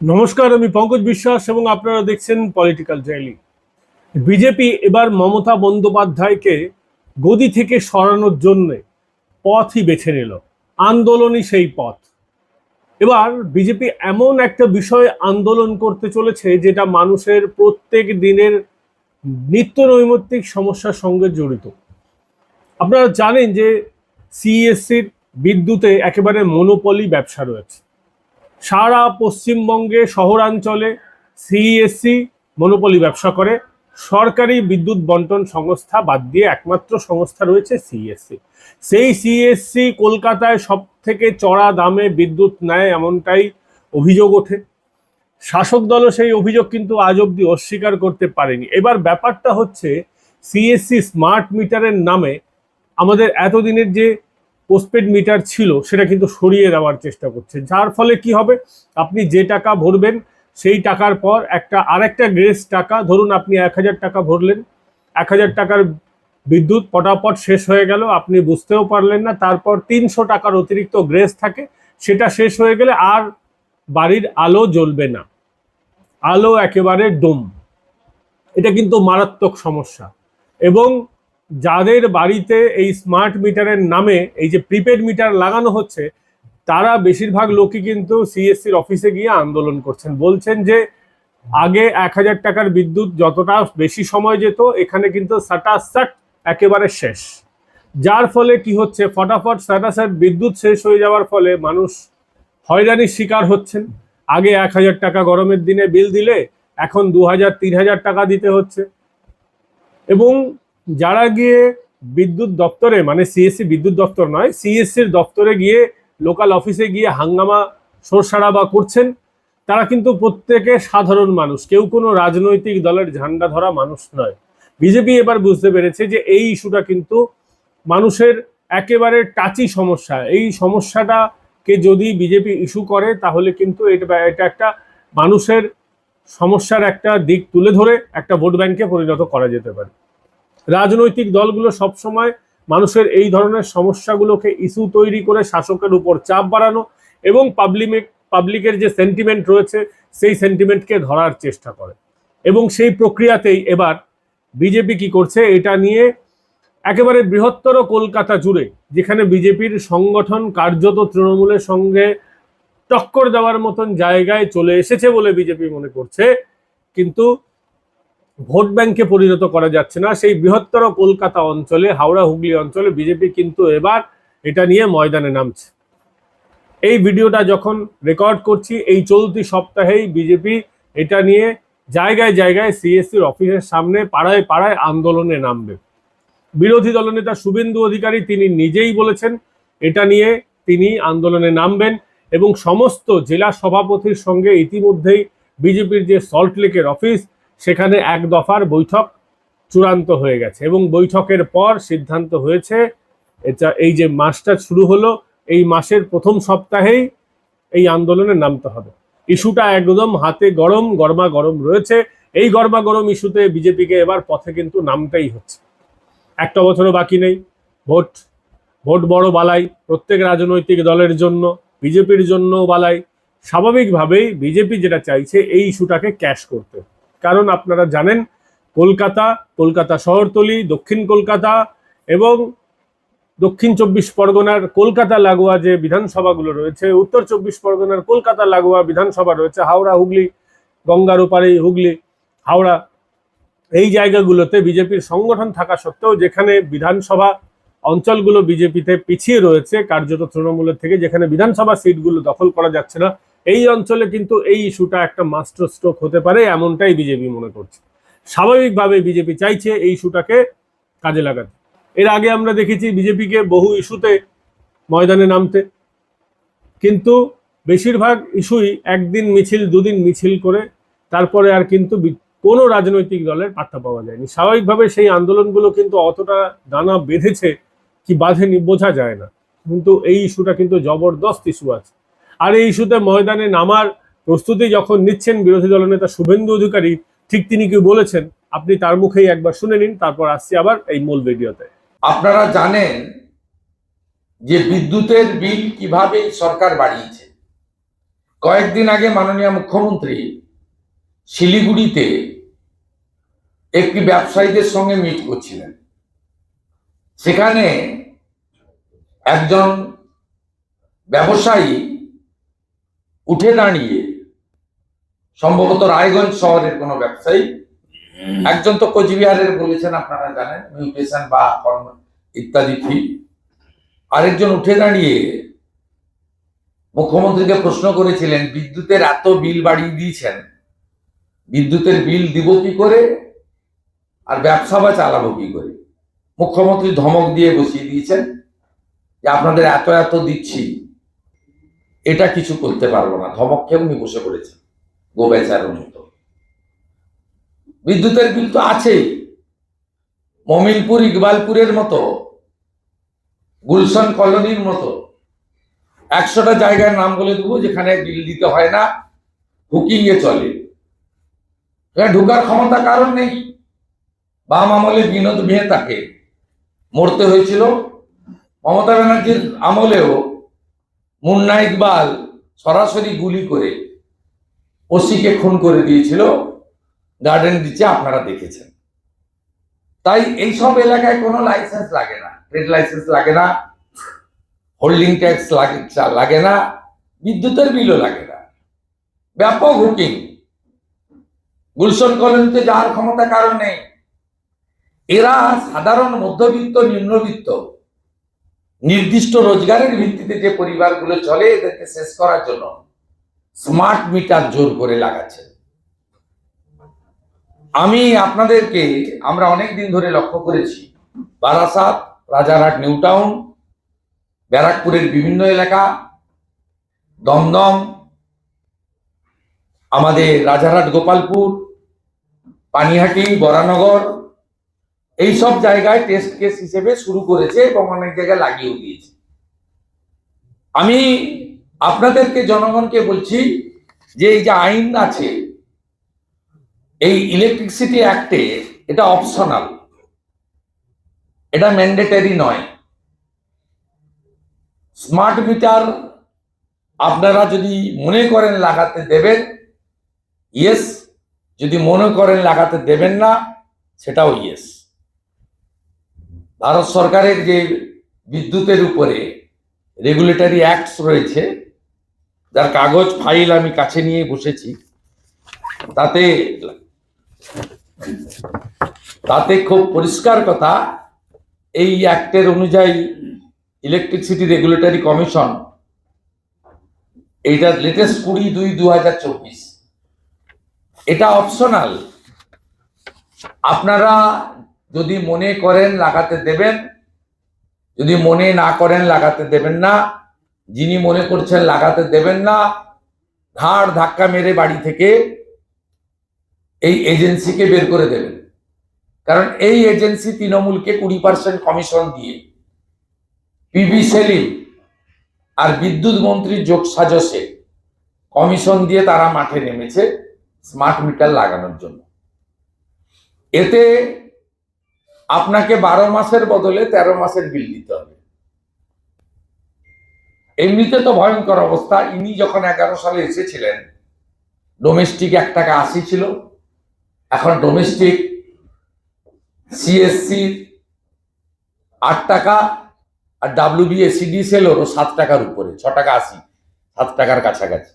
নমস্কার, আমি পঙ্কজ বিশ্বাস এবং আপনারা দেখছেন পলিটিক্যাল ডেইলি বিজেপি এবার মমতা বন্দ্যোপাধ্যায়কে গদি থেকে সরানোর জন্য পথই বেছে নিল। আন্দোলনই সেই পথ। এবার বিজেপি এমন একটা বিষয়ে আন্দোলন করতে চলেছে যেটা মানুষের প্রত্যেক দিনের নিত্য নৈমিত্তিক সমস্যার সঙ্গে জড়িত। আপনারা জানেন যে সিএসসির বিদ্যুতে একেবারে মনোপলি ব্যবসা রয়েছে। সারা পশ্চিমবঙ্গে শহরাঞ্চলে সিইএসসি মনোপলি ব্যবসা করে। সরকারি বিদ্যুৎ বন্টন সংস্থা বাদ দিয়ে একমাত্র সংস্থা রয়েছে সিএসসি সেই সিএসসি কলকাতায় সব থেকে চড়া দামে বিদ্যুৎ নেয় এমনটাই অভিযোগ ওঠে। শাসক দলও সেই অভিযোগ কিন্তু আজ অব্দি অস্বীকার করতে পারেনি। এবার ব্যাপারটা হচ্ছে সিএসসি স্মার্ট মিটারের নামে আমাদের এতদিনের যে পোস্টপেড মিটার ছিল, সেটা কিন্তু সরিয়ে দেওয়ার চেষ্টা করছে। যার ফলে কি হবে? আপনি যে টাকা ভরবেন, সেই টাকার পর একটা, আরেকটা গ্রেস টাকা, ধরুন আপনি এক হাজার টাকা ভরলেন, এক হাজার টাকার বিদ্যুৎ পটাপট শেষ হয়ে গেল, আপনি বুঝতেও পারলেন না, তারপর তিনশো টাকার অতিরিক্ত গ্রেস থাকে, সেটা শেষ হয়ে গেলে আর বাড়ির আলো জ্বলবে না। আলো একেবারে ডোম। এটা কিন্তু মারাত্মক সমস্যা। এবং যাদের বাড়িতে এই স্মার্ট মিটারের নামে এই যে প্রিপেড মিটার লাগানো হচ্ছে, তারা বেশিরভাগ লোকই কিন্তু সিএসসির অফিসে গিয়ে আন্দোলন করছেন। বলছেন যে, আগে এক হাজার টাকার বিদ্যুৎ যতটা বেশি সময় যেত, এখানে কিন্তু সাটাসাট একেবারে শেষ। যার ফলে কি হচ্ছে? ফটাফট সাটাসাট বিদ্যুৎ শেষ হয়ে যাওয়ার ফলে মানুষ হয়রানির শিকার হচ্ছেন। আগে এক হাজার টাকা গরমের দিনে বিল দিলে, এখন দু হাজার, তিন হাজার টাকা দিতে হচ্ছে। এবং যারা গিয়ে বিদ্যুৎ দপ্তরে মানে সিএসসি বিদ্যুৎ দপ্তর নয় সিএসসির দপ্তরে গিয়ে লোকাল অফিসে গিয়ে হাঙ্গামা, সরসারা বা করছেন, তারা কিন্তু প্রত্যেকে সাধারণ মানুষ। কেউ কোনো রাজনৈতিক দলের ঝান্ডা ধরা মানুষ নয়। বিজেপি এবার বুঝতে পেরেছে যে এই ইস্যুটা কিন্তু মানুষের একেবারে টাচি সমস্যা। এই সমস্যাটাকে যদি বিজেপি ইস্যু করে, তাহলে কিন্তু এটা এটা একটা মানুষের সমস্যার একটা দিক তুলে ধরে একটা ভোট ব্যাংকে পরিণত করা যেতে পারে। রাজনৈতিক দলগুলো সবসময় মানুষের এই ধরনের সমস্যাগুলোকে ইস্যু তৈরি করে শাসকের উপর চাপ বাড়ানো এবং পাবলিক পাবলিকের যে সেন্টিমেন্ট রয়েছে, সেই সেন্টিমেন্টকে ধরার চেষ্টা করে। এবং সেই প্রক্রিয়াতেই এবার বিজেপি কি করছে, এটা নিয়ে একেবারে বৃহত্তর কলকাতা জুড়ে, যেখানে বিজেপির সংগঠন কার্যত তৃণমূলের সঙ্গে টক্কর দেওয়ার মতন জায়গায় চলে এসেছে বলে বিজেপি মনে করছে। কিন্তু ভোট ব্যাংকে পরিণত করা যাচ্ছে না। সেই বৃহত্তর কলকাতা অঞ্চলে, হাওড়া, হুগলি অঞ্চলে বিজেপি কিন্তু এবার এটা নিয়ে ময়দানে নামছে। এই ভিডিওটা যখন রেকর্ড করছি, এই চলতি সপ্তাহেই বিজেপি এটা নিয়ে জায়গায় জায়গায় সিএসসির অফিসের সামনে পাড়ায় পাড়ায় আন্দোলনে নামবে। বিরোধী দলনেতা শুভেন্দু অধিকারী তিনি নিজেই বলেছেন, এটা নিয়ে তিনি আন্দোলনে নামবেন এবং সমস্ত জেলা সভাপতির সঙ্গে ইতিমধ্যেই বিজেপির যে সল্টলেকের অফিস সেখানে এক দফার বৈঠক চূড়ান্ত হয়ে গেছে এবং বৈঠকের পর সিদ্ধান্ত হয়েছে, এটা এই যে মাসটা শুরু হলো, এই মাসের প্রথম সপ্তাহেই এই আন্দোলনে নামতে হবে। ইস্যুটা একদম হাতে গরম, গরমা গরম রয়েছে। এই গরমা গরম ইস্যুতে বিজেপিকে এবার পথে কিন্তু নামতেই হচ্ছে। একটা বছরও বাকি নেই, ভোট ভোট বড় বালাই, প্রত্যেক রাজনৈতিক দলের জন্য, বিজেপির জন্য বালাই। স্বাভাবিকভাবেই বিজেপি যেটা চাইছে, এই ইস্যুটাকে ক্যাশ করতে। কারণ আপনারা জানেন, কলকাতা কলকাতা শহরতলি, দক্ষিণ কলকাতা এবং দক্ষিণ চব্বিশ পরগনার কলকাতা লাগোয়া যে বিধানসভাগুলো রয়েছে, উত্তর চব্বিশ পরগনার কলকাতা লাগোয়া বিধানসভা রয়েছে, হাওড়া, হুগলি গঙ্গার ওপারে হুগলি, হাওড়া, এই জায়গাগুলোতে বিজেপির সংগঠন থাকা সত্ত্বেও যেখানে বিধানসভা অঞ্চলগুলো বিজেপিতে পিছিয়ে রয়েছে, কার্যত তৃণমূলের থেকে, যেখানে বিধানসভা সিটগুলো দখল করা যাচ্ছে না এই অঞ্চলে কিন্তু এই ইস্যুটা একটা মাস্টার স্ট্রোক হতে পারে, এমনটাই বিজেপি মনে করছে। স্বাভাবিকভাবে বিজেপি চাইছে এই ইস্যুটাকে কাজে লাগাতে। এর আগে আমরা দেখেছি বিজেপিকে বহু ইস্যুতে ময়দানে নামতে। কিন্তু বেশিরভাগ ইস্যুই একদিন মিছিল, দুদিন মিছিল করে তারপরে আর কিন্তু কোনো রাজনৈতিক দলের পাত্তা পাওয়া যায়নি। স্বাভাবিকভাবে সেই আন্দোলনগুলো কিন্তু অতটা দানা বেঁধেছে কি বাঁধেনি, বোঝা যায় না। কিন্তু এই ইস্যুটা কিন্তু জবরদস্ত ইস্যু আছে। আর এই ইস্যুতে ময়দানে নামার প্রস্তুতি যখন নিচ্ছেন বিরোধী দলনেতা শুভেন্দু অধিকারী, ঠিক তিনি কি বলেছেন? আপনি তার মুখেই একবার শুনে নিন, তারপর আসছি আবার এই মূল ভিডিওতে। আপনারা জানেন যে বিদ্যুতের বিল কীভাবে সরকার বাড়িয়েছে। কয়েকদিন আগে মাননীয় মুখ্যমন্ত্রী শিলিগুড়িতে একটি ব্যবসায়ীদের সঙ্গে মিট করছিলেন। সেখানে একজন ব্যবসায়ী উঠে দাঁড়িয়ে সম্ভবত রায়গঞ্জ শহরের কোনো ব্যবসায়ী। একজন তো কোচবিহারের বলেছেন আপনারা জানেন মিউটেশন বা ইত্যাদি ফি। আরেকজন উঠে দাঁড়িয়ে মুখ্যমন্ত্রীকে প্রশ্ন করেছিলেন বিদ্যুতের এত বিল বাড়িয়ে দিয়েছেন বিদ্যুতের বিল দিব কি করে? আর ব্যবসা বা চালাবো কি করে? মুখ্যমন্ত্রী ধমক দিয়ে বসিয়ে দিয়েছেন যে আপনাদের এত এত দিচ্ছি। এটা কিছু করতে পারব না। ধমক উনি বসে পড়েছেন। গোবেচার মতো বিদ্যুতের বিল তো আছেই। মমিনপুর, ইকবালপুরের মতো, গুলশন কলোনির মতো। একশোটা জায়গার নাম বলে দেবো যেখানে বিল দিতে হয় না এ চলে। ঢুকার ক্ষমতা কারণ নেই। বাম আমলে বিনোদ মেয়ে তাকে। মরতে হয়েছিল। মমতা ব্যানার্জির আমলেও মুন্না ইকবাল সরাসরি গুলি করে ওসিকে খুন করে দিয়েছিল। গার্ডেন দিচ্ছে আপনারা দেখেছেন। তাই এইসব এলাকায় কোনো লাইসেন্স লাগে না। ট্রেড লাইসেন্স লাগে না। হোল্ডিং ট্যাক্স লাগে লাগে না। বিদ্যুতের বিলও লাগে না। ব্যাপক হুকিং গুলশন কলোনিতে যাওয়ার ক্ষমতা কারণ নেই। এরা সাধারণ মধ্যবিত্ত, নিম্নবিত্ত। নির্দিষ্ট রোজগারের ভিত্তিতে যে পরিবারগুলো চলে এদেরকে শেষ করার জন্য স্মার্ট মিটার জোর করে লাগাচ্ছে। আমি আপনাদেরকে, আমরা অনেক দিন ধরে লক্ষ্য করেছি, বারাসাত, রাজারহাট নিউ টাউন ব্যারাকপুরের বিভিন্ন এলাকা, দমদম, আমাদের রাজারহাট, গোপালপুর, পানিহাটি, বরানগর এই সব জায়গায় টেস্ট কেস হিসেবে শুরু করেছে এবং অনেক জায়গায় লাগিয়েও দিয়েছে। আমি আপনাদেরকে, জনগণকে বলছি যে এই যে আইন আছে, এই ইলেকট্রিসিটি অ্যাক্টে এটা অপশনাল এটা ম্যান্ডেটারি নয়। স্মার্ট মিটার আপনারা যদি মনে করেন লাগাতে দেবেন ইয়েস যদি মনে করেন লাগাতে দেবেন না, সেটাও ইয়েস ভারত সরকারের যে বিদ্যুতের উপরে রেগুলেটরি অ্যাক্টস রয়েছে, যার কাগজ ফাইল আমি কাছে নিয়ে বসেছি, তাতে তাতে খুব পরিষ্কার কথা, এই অ্যাক্টের অনুযায়ী ইলেকট্রিসিটি রেগুলেটরি কমিশন এইটা লেটেস্ট কুড়ি দুই দু হাজার চব্বিশ। এটা অপশনাল আপনারা যদি মনে করেন লাগাতে দেবেন, যদি মনে না করেন লাগাতে দেবেন না, যিনি মনে করছেন লাগাতে দেবেন না, ঘাড় ধাক্কা মেরে বাড়ি থেকে এই এজেন্সিকে বের করে দেবেন। কারণ এই এজেন্সি তৃণমূলকে কুড়ি পার্সেন্ট কমিশন দিয়ে পিবি সেলিম আর বিদ্যুৎ মন্ত্রীর যোগ সাজসে কমিশন দিয়ে তারা মাঠে নেমেছে স্মার্ট মিটার লাগানোর জন্য। এতে আপনাকে বারো মাসের বদলে তেরো মাসের বিল দিতে হবে। এমনিতে তো ভয়ঙ্কর অবস্থা। ইনি যখন এগারো সালে এসেছিলেন ডোমেস্টিক এক টাকা আশি ছিল। এখন ডোমেস্টিক সিএসসি আট টাকা আর ডাব্লিউবিএসিডিসিএল ওরও সাত টাকার উপরে, ছ টাকা আশি, সাত টাকার কাছাকাছি।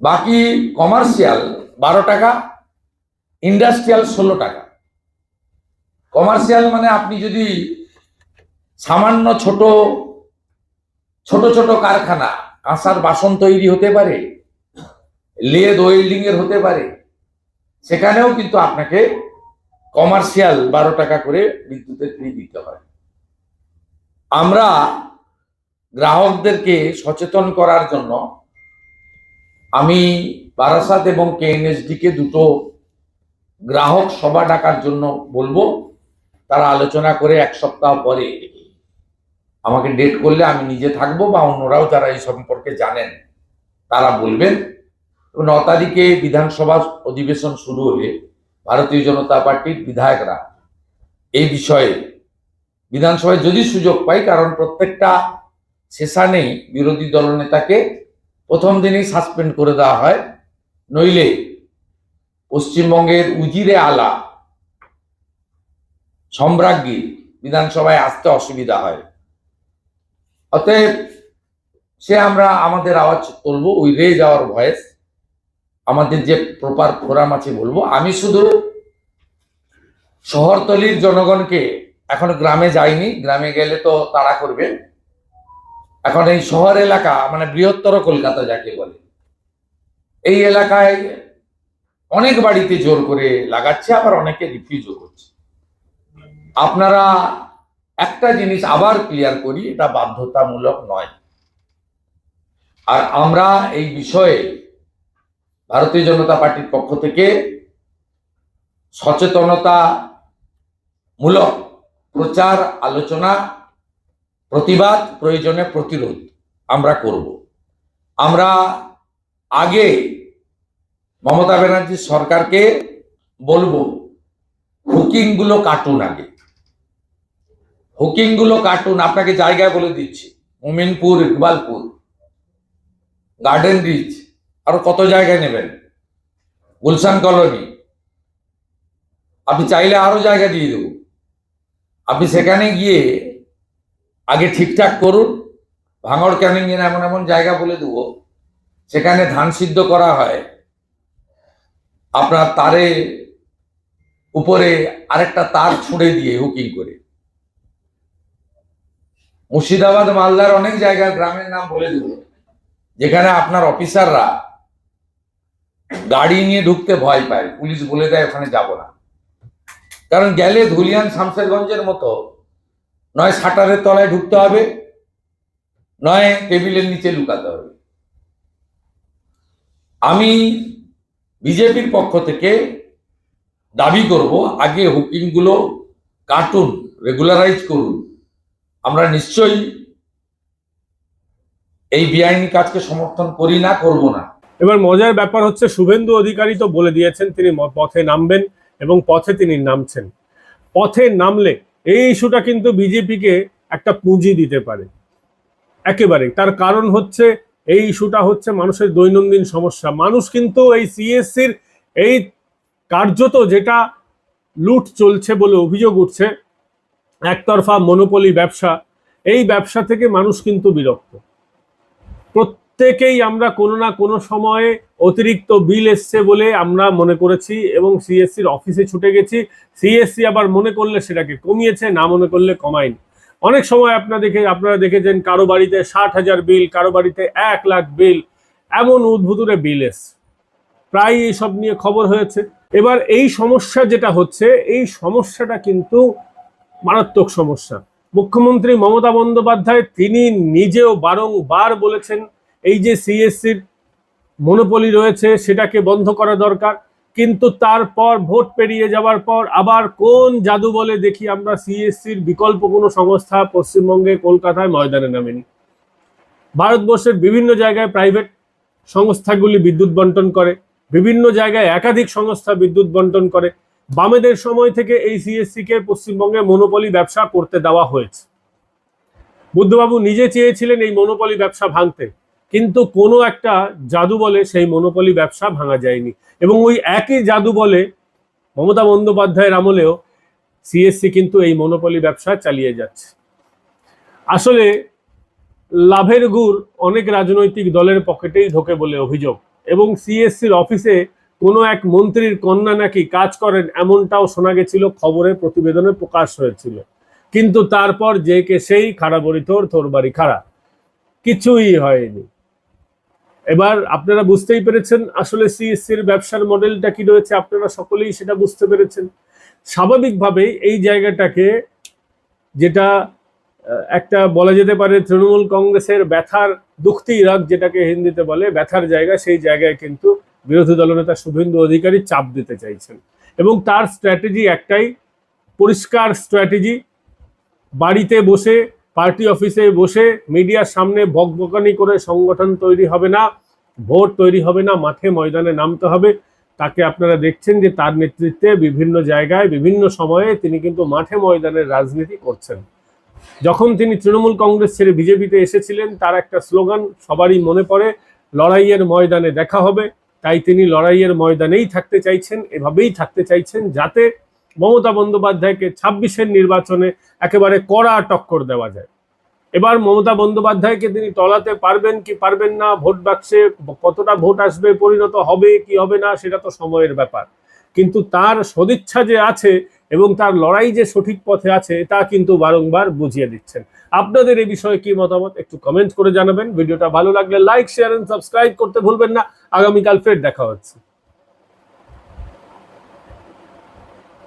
বাকি কমার্শিয়াল বারো টাকা ইন্ডাস্ট্রিয়াল ষোলো টাকা। কমার্শিয়াল মানে আপনি যদি সামান্য ছোট ছোট ছোট কারখানা, কাঁসার বাসন তৈরি হতে পারে, লেদ ওয়েল্ডিং এর হতে পারে, সেখানেও কিন্তু আপনাকে কমার্শিয়াল বারো টাকা করে বিদ্যুতের ফি দিতে হয়। আমরা গ্রাহকদেরকে সচেতন করার জন্য আমি বারাসাত এবং কেএনএসডি কে দুটো গ্রাহক সভা ডাকার জন্য বলব। তারা আলোচনা করে এক সপ্তাহ পরে আমাকে ডেট করলে আমি নিজে থাকব বা অন্যরাও যারা এই সম্পর্কে জানেন, তারা বলবেন। ন তারিখে বিধানসভা অধিবেশন শুরু হলে ভারতীয় জনতা পার্টির বিধায়করা এই বিষয়ে বিধানসভায় যদি সুযোগ পাই কারণ প্রত্যেকটা সেশনেই বিরোধী দলনেতাকে প্রথম দিনেই সাসপেন্ড করে দেওয়া হয়, নইলে পশ্চিমবঙ্গের উজিরে আলা সম্রাজ্ঞী, বিধানসভায় আসতে অসুবিধা হয়। অতএব সে আমরা আমাদের আওয়াজ তুলবো ওই রে যাওয়ার ভয়েস আমাদের যে প্রপার ফোরাম আছে বলব। আমি শুধু শহরতলির জনগণকে এখন গ্রামে যাইনি, গ্রামে গেলে তো তাড়া করবে। এখন এই শহর এলাকা মানে বৃহত্তর কলকাতা যাকে বলে, এই এলাকায় অনেক বাড়িতে জোর করে লাগাচ্ছে, আবার অনেকে রিফিউজও করছে। আপনারা একটা জিনিস আবার ক্লিয়ার করি, এটা বাধ্যতামূলক নয়। আর আমরা এই বিষয়ে ভারতীয় জনতা পার্টির পক্ষ থেকে সচেতনতা মূলক প্রচার, আলোচনা, প্রতিবাদ, প্রয়োজনে প্রতিরোধ আমরা করব। আমরা আগে মমতা ব্যানার্জি সরকারকে বলব হুকিংগুলো কাটুন আগে। হুকিংগুলো কাটুন আপনাকে জায়গায় বলে দিচ্ছি। মোমিনপুর, ইকবালপুর, গার্ডেন রিচ, আরও কত জায়গায় নেবেন? গুলশান কলোনি। আপনি চাইলে আরও জায়গা দিয়ে দেবো। আপনি সেখানে গিয়ে আগে ঠিকঠাক করুন, ভাঙড় ক্যানিং এর এমন এমন জায়গা বলে দেবো, সেখানে ধান সিদ্ধ করা হয়। আপনার তারে উপরে আরেকটা তার ছুঁড়ে দিয়ে হুকিং করে। মুর্শিদাবাদ মালদার অনেক জায়গা গ্রামের নাম বলে দেবো। যেখানে আপনার অফিসাররা গাড়ি নিয়ে ঢুকতে ভয় পায়, পুলিশ বলে দেয় ওখানে যাব না। কারণ গেলে ধুলিয়ান শামসেরগঞ্জের মতো, নয় শাটারের তলায় ঢুকতে হবে, নয় টেবিলের নিচে লুকাতে হবে। আমি বিজেপির পক্ষ থেকে দাবি করব, আগে হুকিংগুলো কাটুন, রেগুলারাইজ করুন। আমরা নিশ্চয়ই এই বেআইনি কাজকে সমর্থন করি না, করব না। এবার মজার ব্যাপার হচ্ছে, শুভেন্দু অধিকারী তো বলে দিয়েছেন, তিনি পথে নামবেন এবং পথে তিনি নামছেন। পথে নামলে এই ইস্যুটা কিন্তু বিজেপিকে একটা পুঁজি দিতে পারে। একেবারে। তার কারণ হচ্ছে, এই ইস্যুটা হচ্ছে মানুষের দৈনন্দিন সমস্যা। মানুষ কিন্তু এই সিএসসির এই কার্যত যেটা লুট চলছে বলে অভিযোগ উঠছে একতরফা মনোপলি ব্যবসা, এই ব্যবসা থেকে মানুষ কিন্তু বিরক্ত। প্রত্যেকেই আমরা কোনো না কোনো সময়ে অতিরিক্ত বিল এসছে বলে আমরা মনে করেছি এবং সিএসসির অফিসে ছুটে গেছি। সিএসসি আবার মনে করলে সেটাকে কমিয়েছে, না মনে করলে কমায়নি। অনেক সময় আপনারা দেখে আপনারা দেখেছেন কারও বাড়িতে ষাট হাজার বিল, কারও বাড়িতে এক লাখ বিল, এমন উদ্ভুতুরে বিল এস প্রায় এইসব নিয়ে খবর হয়েছে। এবার এই সমস্যা যেটা হচ্ছে, এই সমস্যাটা কিন্তু মারাত্মক সমস্যা। মুখ্যমন্ত্রী মমতা বন্দ্যোপাধ্যায় তিনি নিজেও বারংবার বলেছেন, এই যে সিএসসির মনোপলি রয়েছে সেটাকে বন্ধ করা দরকার, কিন্তু তারপর ভোট পেরিয়ে যাওয়ার পর আবার কোন জাদু বলে দেখি আমরা সিএসসির বিকল্প কোনো সংস্থা পশ্চিমবঙ্গে কলকাতায় ময়দানে নামেনি। ভারতবর্ষের বিভিন্ন জায়গায় প্রাইভেট সংস্থাগুলি বিদ্যুৎ বন্টন করে, বিভিন্ন জায়গায় একাধিক সংস্থা বিদ্যুৎ বন্টন করে বামেদের সময় থেকে এই সিএসসি কে পশ্চিমবঙ্গে মনোপলি ব্যবসা করতে দেওয়া হয়েছে। বুদ্ধবাবু নিজে চেয়েছিলেন এই মনোপলি ব্যবসা ভাঙতে, কিন্তু কোনো একটা জাদু বলে সেই মনোপলি ব্যবসা ভাঙা যায়নি। এবং ওই একই জাদু বলে মমতা বন্দ্যোপাধ্যায়ের আমলেও সিএসসি কিন্তু এই মনোপলি ব্যবসা চালিয়ে যাচ্ছে। আসলে লাভের গুড় অনেক রাজনৈতিক দলের পকেটেই ঢোকে বলে অভিযোগ, এবং সিএসসির অফিসে কোনো এক মন্ত্রীর কন্যা নাকি কাজ করেন এমনটাও শোনা গেছিল খবরে প্রতিবেদনে প্রকাশ হয়েছিল। কিন্তু তারপর যে কে সেই খাড়া বড়ি তোর তোর বাড়ি খাড়া। কিছুই হয়নি। এবার আপনারা বুঝতেই পেরেছেন, আসলে সিএসসির ব্যবসার মডেলটা কি রয়েছে, আপনারা সকলেই সেটা বুঝতে পেরেছেন। স্বাভাবিকভাবেই এই জায়গাটাকে যেটা একটা বলা যেতে পারে তৃণমূল কংগ্রেসের ব্যথার দুঃখতি রাগ, যেটাকে হিন্দিতে বলে, ব্যথার জায়গা, সেই জায়গায় কিন্তু বিরোধী দলনেতা শুভেন্দু অধিকারী চাপ দিতে চাইছেন। এবং তার স্ট্র্যাটেজি একটাই, পরিষ্কার স্ট্র্যাটেজি বাড়িতে বসে পার্টি অফিসে বসে মিডিয়ার সামনে বকবকানি করে সংগঠন তৈরি হবে না, ভোট তৈরি হবে না, মাঠে ময়দানে নামতে হবে। তাকে আপনারা দেখছেন যে তার নেতৃত্বে বিভিন্ন জায়গায়, বিভিন্ন সময়ে তিনি কিন্তু মাঠে ময়দানের রাজনীতি করছেন। যখন তিনি তৃণমূল কংগ্রেস ছেড়ে বিজেপিতে এসেছিলেন, তার একটা স্লোগান, সবারই মনে পড়ে, লড়াইয়ের ময়দানে দেখা হবে। তাই তিনি লড়াইয়ের ময়দানেই থাকতে চাইছেন, এভাবেই থাকতে চাইছেন যাতে মমতা বন্দ্যোপাধ্যায়কে ছাব্বিশের নির্বাচনে একেবারে কড়া টক্কর দেওয়া যায়। এবার মমতা বন্দ্যোপাধ্যায়কে তিনি টলাতে পারবেন কি পারবেন না, ভোট বাক্সে কতটা ভোট আসবে, পরিণত হবে, কি হবে না, সেটা তো সময়ের ব্যাপার। কিন্তু তার সদিচ্ছা যে আছে এবং তার লড়াই যে সঠিক পথে আছে, তা কিন্তু বারংবার বুঝিয়ে দিচ্ছেন। আপনাদের এই বিষয়ে কি মতামত একটু কমেন্ট করে জানাবেন। ভিডিওটা ভালো লাগলে লাইক শেয়ার এন্ড সাবস্ক্রাইব করতে ভুলবেন না। আগামীকাল ফের দেখা হচ্ছে।